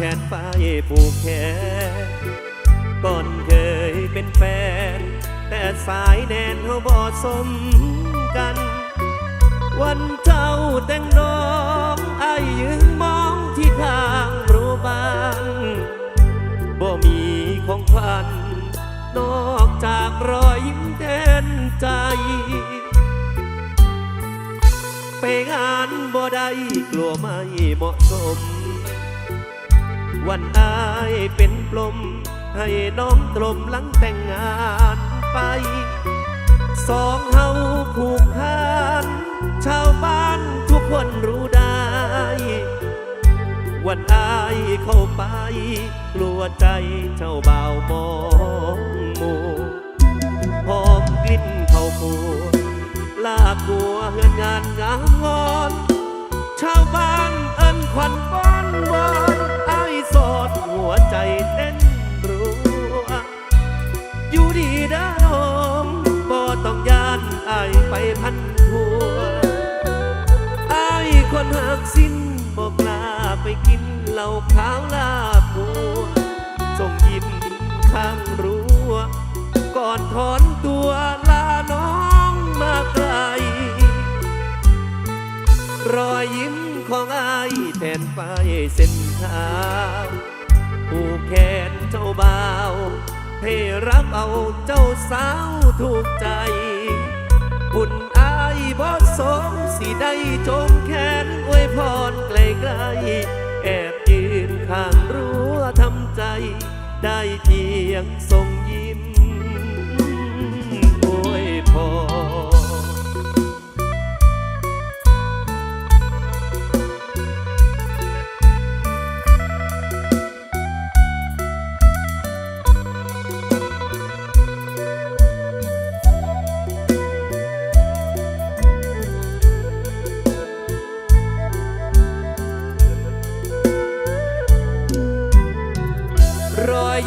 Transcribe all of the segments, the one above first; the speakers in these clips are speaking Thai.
ขนไปผูกแขนก่อนเคยเป็นแฟน แต่สายแนนเขาบ่สมกัน วันเจ้าแต่งดอกอายยืนมองที่ข้างรูบานบ่มีของขวัญนอกจากรอยยิ้มแทนใจ ไปงานบ่ได้กลัวไม่เหมาะสม วันอายเป็นปลม ให้น้องตรมหลังแต่งงานไป สองเฮาผูกพันชาวบ้านทุกคนรู้ได้ วันอายเข้าไป กลัวใจเจ้าบ่าวมอง ขาวลาบบัวส่งยิ้มข้างรั้ว ก่อนถอนตัวลาน้องมาไกล รอยยิ้มของอายแทนไปเส้นทางผู้แขนเจ้าบ่าวให้รับเอาเจ้าสาวถูกใจ บุญอายบ่สสมสิได้จงแขนอวยพรไกลๆแอบ ข้างรั้วทำใจ ได้เพียงส่ง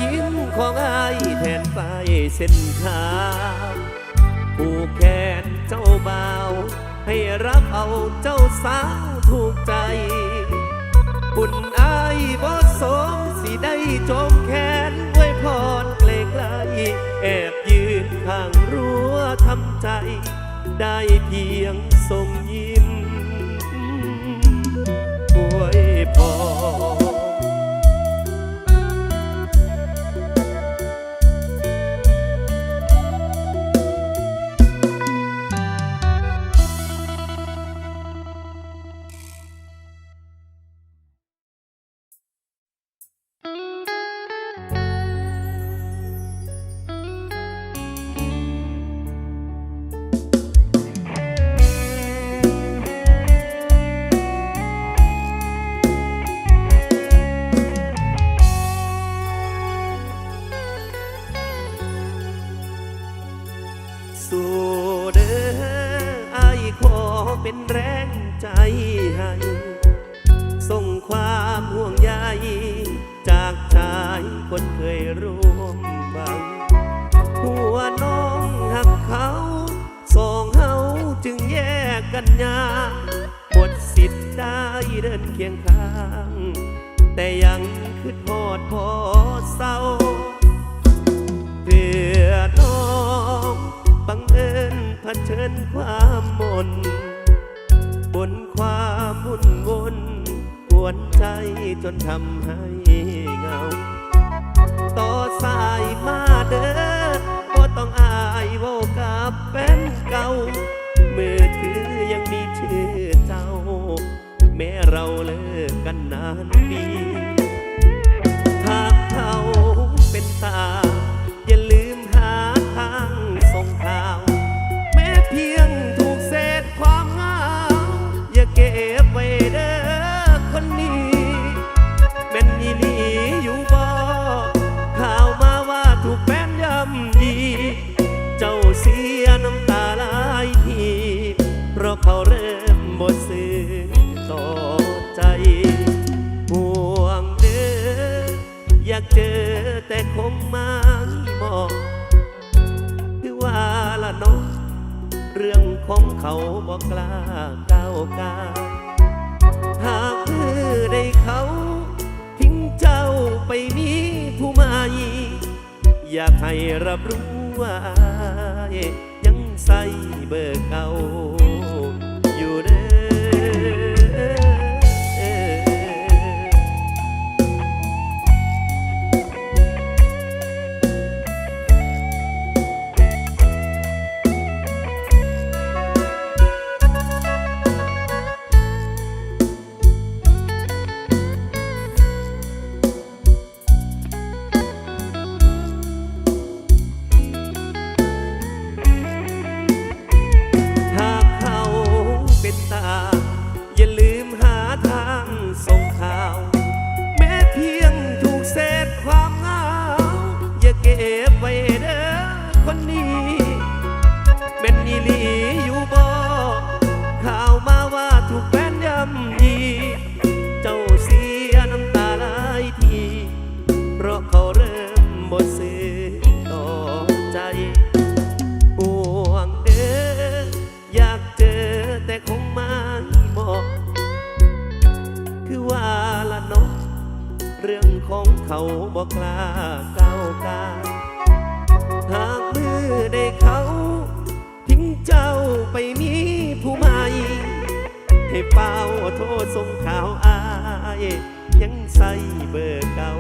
ยิ้มของอายแทนไปเส้นทางผู้แขนเจ้าบ่าว ให้รับเอาเจ้าสาวถูกใจ บุญอายบ่สมสิได้จมแขนไว้พรไกลๆแอบยืนข้างรั้วทำใจ ได้เพียงส่งยิ้มอวยพร คนเคยร่วมบัง หัวน้องหักเขาสองเฮาจึงแยกกันยากหมดสิทธิ์ได้เดินเคียงข้าง แต่ยังคือทอดพอเศร้าเพื่อน้องบังเอิญเผชิญความมน บนความวุ่นวนปวนใจจนทำให้เงา ละนกเรื่องของเขาบอกกล้าก้าวกาหากเพื่อได้เขา ทิ้งเจ้าไปมีผู้ใหม่อยากให้รับรู้ว่ายังใส่เบอร์เก่า เรื่องของเขาบอกลาก้าวกาหากมือได้เขาทิ้งเจ้าไปมีผู้ใหม่ให้เป่าโทษสรงข่าวอาย ยังใส่เบอร์เก่า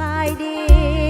บายดี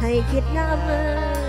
ให้คิดหน้าเมื่อ